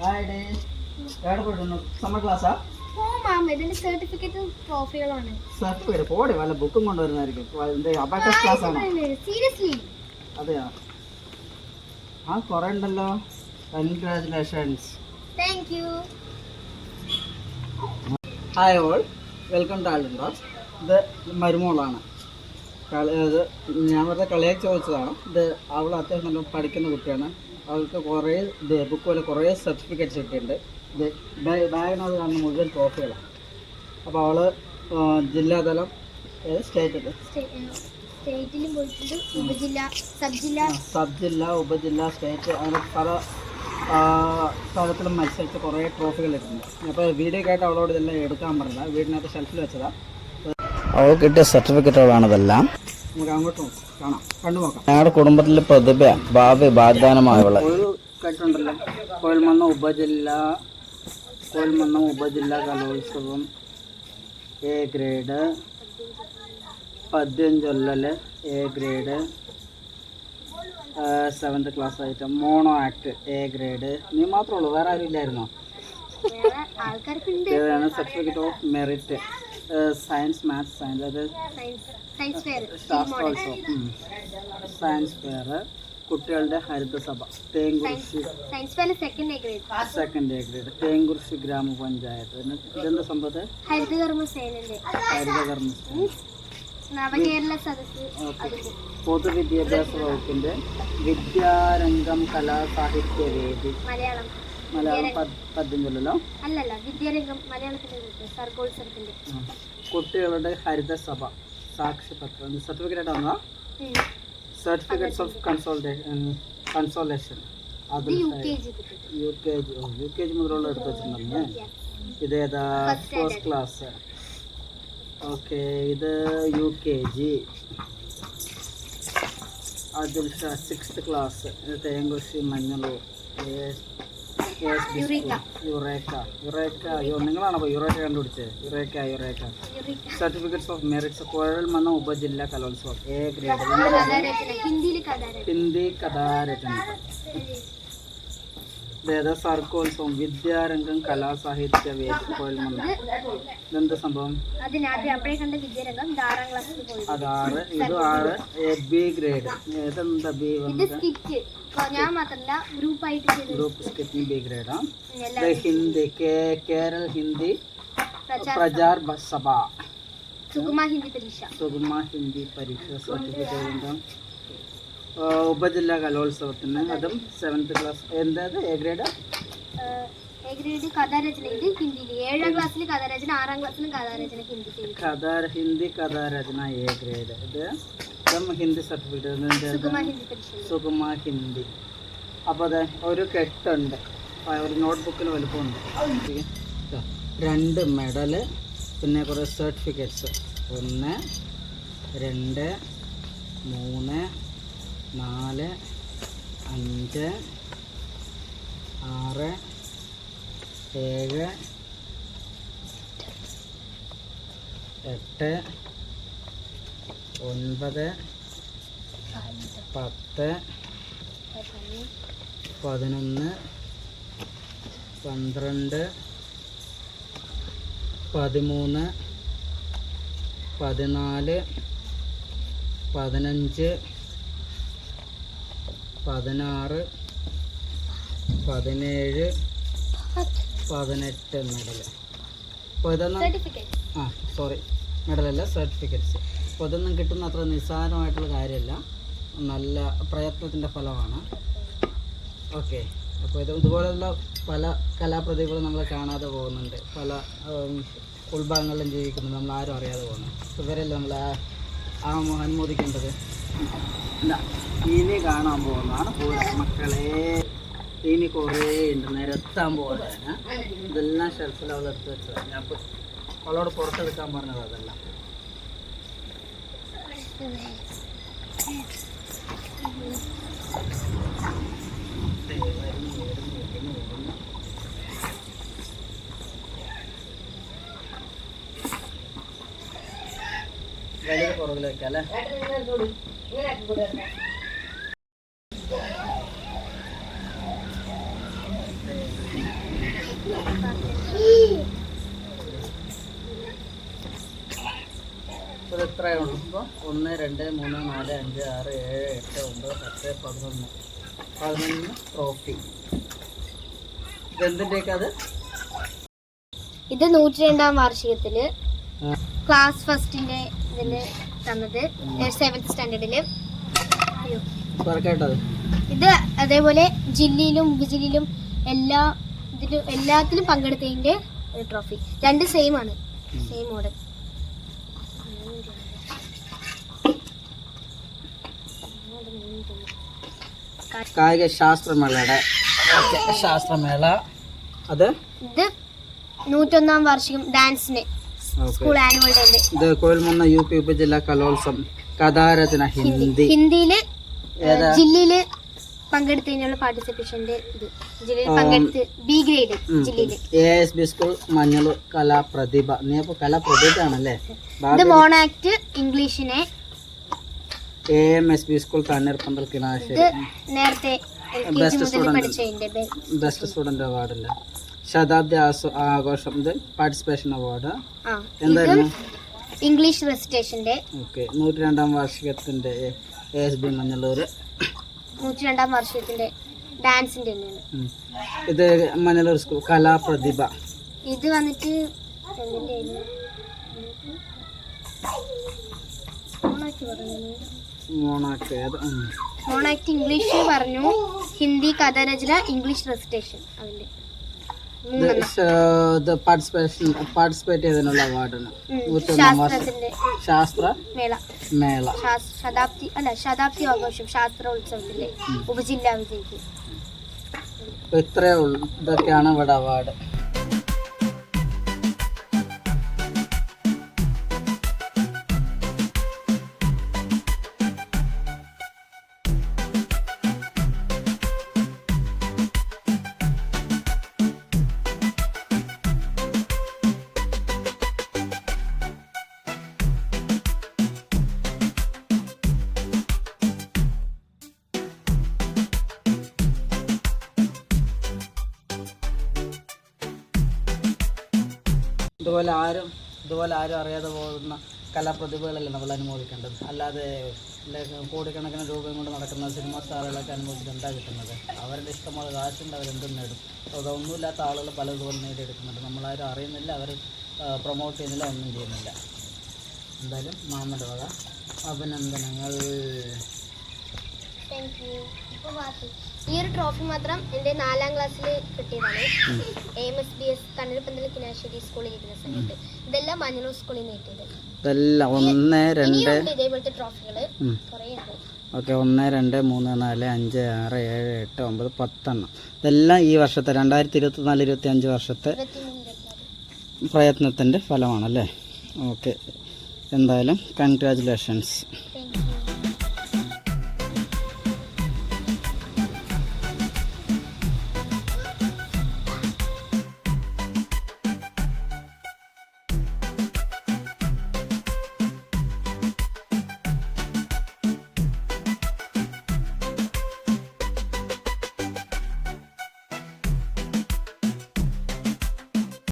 Hi day എവിടെ പോയിട്ടുണ്ടോ? Summer ക്ലാസ്സാ മാം ഇതിന്റെ സർട്ടിഫിക്കറ്റും ട്രോഫികളാണ് സർട്ടിഫിക്കറ്റ് പോടെ വല്ല ബുക്കും കൊണ്ടുവരുന്നതായിരിക്കും. അബാക്കസ് ക്ലാസ് ആണ്? സീരിയസ്ലി അതെയോ? ആ കുറേ ഉണ്ടല്ലോ. Congratulations thank you hi all welcome to ആൽഡൻഡോസ് ഇത് മരുമോളാണ്. കളി ഇത് ഞാൻ വെറുതെ കളിയാക്കി ചോദിച്ചതാണ്. ഇത് അവൾ അത്യാവശ്യം നല്ല പഠിക്കുന്ന കുട്ടിയാണ്. അവൾക്ക് കുറേ ഇത് ബുക്ക് പോലെ കുറേ സർട്ടിഫിക്കറ്റ്സ് കിട്ടിയിട്ടുണ്ട് ഇത് ബാഗിനകത്ത് കാണുന്ന മുഴുവൻ ട്രോഫികളാണ് അപ്പോൾ അവൾ ജില്ലാതലം സ്റ്റേറ്റ് സ്റ്റേറ്റിലും പോയിട്ടുണ്ട്. ഉപജില്ല സബ് ജില്ല സബ് ജില്ല ഉപജില്ല സ്റ്റേറ്റ് അങ്ങനെ പല സ്ഥലത്തിലും മത്സരിച്ച് കുറേ ട്രോഫികൾ ഇട്ടിട്ടുണ്ട്. അപ്പോൾ വീഡിയോ കേട്ട് അവളോട് ഇതെല്ലാം എടുക്കാൻ പറഞ്ഞില്ല വീടിനകത്ത് ഷെൽഫിൽ വെച്ചതാണ് അവൾ കിട്ടിയ സർട്ടിഫിക്കറ്റുകളാണ് ഇതെല്ലാം. നമുക്ക് അങ്ങോട്ട് നോക്കാം കാണാം. കണ്ടു നോക്കാം. ഞങ്ങളുടെ കുടുംബത്തിലെ പ്രതിഭ ഭാവി വാഗ്ദാനമായവൾ ഒരു കേട്ടിട്ടുണ്ടല്ലോ. കോൽമണ്ണ ഉപജില്ല കോയൽമണ്ണ ഉപജില്ല കലോത്സവം. എ ഗ്രേഡ് പതിനഞ്ചൊല്ലല് ചൊല്ലല് എ ഗ്രേഡ് സെവൻത് ക്ലാസ് ആയിട്ട് മോണോ ആക്ട് എ ഗ്രേഡ് നീ മാത്രമേ ഉള്ളൂ വേറെ ആരും ഇല്ലായിരുന്നോ? വേറെ ആൾക്കാർക്ക് ഉണ്ട് ഇതാണ് certificate of merit science maths science അത് സയൻസ് സയൻസ് ഫെയർ ശാസ്ത്രോത്സവം സയൻസ് ഫെയർ കുട്ടികളുടെ ഹരിതസഭ. Thenkurissi second A grade Thenkurissi ഗ്രാമപഞ്ചായത്ത്. ഇതെന്താ സംഭവത്ത്? ഹരിതകർമ്മ പൊതുവിദ്യാഭ്യാസ വകുപ്പിന്റെ വിദ്യാരംഗം കലാസാഹിത്യവേദി മലയാളം. മലയാളം പദ്- പദ്യം ചൊല്ലലോ അല്ലല്ല വിദ്യാരംഗം മലയാളത്തിന്റെ സർഗോത്സവത്തിന്റെ ഹരിത കുട്ടികളുടെ ഹരിതസഭ സാക്ഷ്യപത്രം സർട്ടിഫിക്കറ്റ് ആണോ സർട്ടിഫിക്കറ്റ്സ് ഓഫ് കൺസോൾട്ടേഷൻ കൺസോളേഷൻ അത് യു കെ ജി കിട്ടും യു കെ ജി. മുതലുള്ള എടുത്ത് വെച്ചിട്ടുണ്ടല്ലേ? ഇതേതാ ഫസ്റ്റ് ക്ലാസ് ഓക്കെ ഇത് യു കെ ജി. അതിൽ sixth class Thenkurissi Manjalur eureka. Eureka അയ്യോ നിങ്ങളാണോ യുറേക്ക കണ്ടുപിടിച്ചത് eureka eureka certificates of merits Kuzhalmanna ഉപജില്ല കലോത്സവം എ ഗ്രേഡ് ഹിന്ദി കഥാരചന സർക്കോത്സവം വിദ്യാരംഗം കലാസാഹിത്യ വേദി ഇതെന്താ സംഭവം? അത് ആറ് ഇത് ആറ്. എ ബി ഗ്രേഡ് ഇതെന്താ ബി വന്നത്? ഞാൻ ഗ്രൂപ്പായിട്ട് ചെയ്ത് ഗ്രൂപ്പ് ഹിന്ദി പ്രചാർ സഭ. സുഗമ ഹിന്ദി പരീക്ഷ. സുഗമ ഹിന്ദി പരീക്ഷ സർട്ടിഫിക്കറ്റ് ഉപജില്ലാ കലോത്സവത്തിന് അതും സെവൻത്ത് ക്ലാസ് എന്താ എ ഗ്രേഡ് എ ഗ്രേഡ് കഥാരചന ഇത് ഹിന്ദിയിൽ ഏഴാം ക്ലാസ്സിൽ കഥാരചന ആറാം ക്ലാസ്സിലും കഥാരചന ഹിന്ദി കഥ ഹിന്ദി കഥാരചന എ ഗ്രേഡ് ഇത് ഇതും ഹിന്ദി സർട്ടിഫിക്കറ്റ് സുഗമ ഹിന്ദി അപ്പോൾ അതെ ഒരു കെട്ടുണ്ട്. ഒരു നോട്ട് ബുക്കിൽ വലുപ്പമുണ്ട് രണ്ട് മെഡൽ പിന്നെ കുറേ സർട്ടിഫിക്കറ്റ്സ്. ഒന്ന് രണ്ട് മൂന്ന് നാല് അഞ്ച് ആറ് ഏഴ് എട്ട് ഒൻപത് പത്ത് പതിനൊന്ന് പന്ത്രണ്ട് പതിമൂന്ന് പതിനാല് പതിനഞ്ച് പതിനാറ് പതിനേഴ് പതിനെട്ട് മെഡൽ അപ്പോൾ ഇതൊന്നും? ആ സോറി മെഡലല്ല സർട്ടിഫിക്കറ്റ്സ് ഇതൊന്നും കിട്ടുന്ന അത്ര നിസ്സാരമായിട്ടുള്ള കാര്യമല്ല. നല്ല പ്രയത്നത്തിന്റെ ഫലമാണ്. ഓക്കെ. അപ്പോൾ ഇത് ഇതുപോലുള്ള പല കലാപ്രതിഭകളും നമ്മൾ കാണാതെ പോകുന്നുണ്ട്. പല ഉം, ജീവിക്കുന്നു നമ്മൾ ആരും അറിയാതെ പോകുന്നു ഇവരല്ല നമ്മൾ ആ അനുമോദിക്കേണ്ടത് ഇനി കാണാൻ പോകുന്നതാണ്. പൂരം മക്കളെ ഇനി കുറേ ഉണ്ട്. നിരത്താൻ പോകുന്നതാണ് ഇതെല്ലാം ഷെൽഫിൽ അവളെടുത്ത് വെച്ചതാണ് ഞാൻ അവളോട് പുറത്തെടുക്കാൻ പറഞ്ഞത് അതെല്ലാം. പുറകിലേക്ക് അല്ലേ? എത്രയുണ്ട് ഇപ്പോൾ ഒന്ന് രണ്ട് മൂന്ന് നാല് അഞ്ച് ആറ് ഏഴ് എട്ട് ഒമ്പത് പത്ത് പതിനൊന്ന്. പതിനൊന്ന് ട്രോഫി ഇതെന്തിന്റെയൊക്കെ അത്? ഇത് നൂറ്റി രണ്ടാം വാർഷികത്തിൽ ക്ലാസ് ഫസ്റ്റിന്റെ ഇതിൽ തന്നത് സെവൻത് സ്റ്റാൻഡേർഡിൽ ഇത് അതേപോലെ ജില്ലയിലും ഉപജില്ലയിലും എല്ലാ ഇതിലും എല്ലാത്തിലും പങ്കെടുത്തതിന്റെ ഒരു ട്രോഫി രണ്ട് സെയിം ആണ്. സെയിം മോഡൽ കായിക ശാസ്ത്രമേളയുടെ ശാസ്ത്രമേള അത്? ഇത് നൂറ്റൊന്നാം വാർഷികം ഡാൻസിന് സ്കൂൾ ആനുവൽ ഡേന്റെ ഇത് കോയിൽമുന്ന യു പി ഉപജില്ല കലോത്സവം കഥാരചന ഹിന്ദി. ഹിന്ദിയിൽ ജില്ലയിൽ പങ്കെടുത്തതിനുള്ള പാർട്ടിസിപ്പേഷന്റെ ഇത്. ജില്ലയിൽ പങ്കെടുത്ത് ബി ഗ്രേഡ് ജില്ലയിൽ. A S B school Manjalur കലാപ്രതിഭ. നീ അപ്പോൾ കലാപ്രതിഭ ആണല്ലേ ഇത് mono act ഇംഗ്ലീഷിനെ A M S B school Thanneerpanthal Panthal Kinassery. നേരത്തെ ബെസ്റ്റ് ബെ- ബെസ്റ്റ് സ്റ്റുഡന്റ് അവാർഡില്ല ശതാബ്ദി ആഘോഷം ഇത് പാർട്ടിസിപ്പേഷൻ അവാർഡ് എന്തായിരുന്നു? ഇംഗ്ലീഷ് റെസിറ്റേഷന്റെ ഓക്കെ നൂറ്റി രണ്ടാം വാർഷികത്തിന്റെ എ എസ് ബി മഞ്ഞളൂർ നൂറ്റി രണ്ടാം വാർഷികത്തിന്റെ ഡാൻസിന്റെ ഇത് മഞ്ഞളൂർ സ്കൂൾ കലാപ്രതിഭ. ഇത് വന്നിട്ട് ആയിരുന്നു? Mono act. ഇംഗ്ലീഷ് പറഞ്ഞു. ഹിന്ദി കഥാരചന ഇംഗ്ലീഷ് റെസിറ്റേഷൻ ഇത് പാർട്ടിസിപ്പേഷൻ പാർട്ടിസിപ്പേറ്റ് ചെയ്തതിനുള്ള അവാർഡാണ് ശാസ്ത്ര മേള. മേള. ശതാബ്ദി അല്ല ശതാബ്ദി ആഘോഷം ശാസ്ത്രോത്സവത്തിന്റെ ഉപജില്ലാ വിജയിക്ക് ഇത്രയേ ഉള്ളൂ. ഇതൊക്കെയാണ് ഇവിടെ അവാർഡ് ഇതുപോലെ ആരും ഇതുപോലെ ആരും അറിയാതെ പോകുന്ന കലാപ്രതിഭകളല്ലേ നമ്മൾ അനുമോദിക്കേണ്ടത് അല്ലാതെ കോടിക്കണക്കിന് രൂപയും കൊണ്ട് നടക്കുന്ന സിനിമാ സ്റ്റാറുകളൊക്കെ അനുമോദിച്ചിട്ട് എന്താ കിട്ടുന്നത്? അവരുടെ ഇഷ്ടമുള്ള കാശുണ്ട് അവരെന്തും നേടും. അതൊന്നുമില്ലാത്ത ആളുകൾ പലതുപോലെ നേടിയെടുക്കുന്നുണ്ട്. നമ്മളാരും അറിയുന്നില്ല അവർ പ്രൊമോട്ട് ചെയ്യുന്നില്ല ഒന്നും ചെയ്യുന്നില്ല. എന്തായാലും മാമന്റെ വക. അഭിനന്ദനങ്ങൾ. ഈ ഒരു ട്രോഫി മാത്രം എന്റെ നാലാം ക്ലാസ്സിൽ കിട്ടിയതാണ്. A S B S Kannurpanthal Kinassery സ്കൂളിൽ ഇരിക്കുന്ന സമയത്ത്. ഇതെല്ലാം മഞ്ഞനൂർ സ്കൂളിൽ നിന്ന് കിട്ടിയത്. ഇതെല്ലാം ഒന്ന് രണ്ട്. ഇതേപോലത്തെ ട്രോഫികൾ കുറേ ഉണ്ട്. ഓക്കെ ഒന്ന് രണ്ട് മൂന്ന് നാല് അഞ്ച് ആറ് ഏഴ് എട്ട് ഒമ്പത് പത്തെണ്ണം. ഇതെല്ലാം ഈ വർഷത്തെ രണ്ടായിരത്തി ഇരുപത്തി നാല് ഇരുപത്തി അഞ്ച് വർഷത്തെ പ്രയത്നത്തിന്റെ ഫലമാണല്ലേ? ഓക്കെ എന്തായാലും കൺഗ്രാജുലേഷൻസ്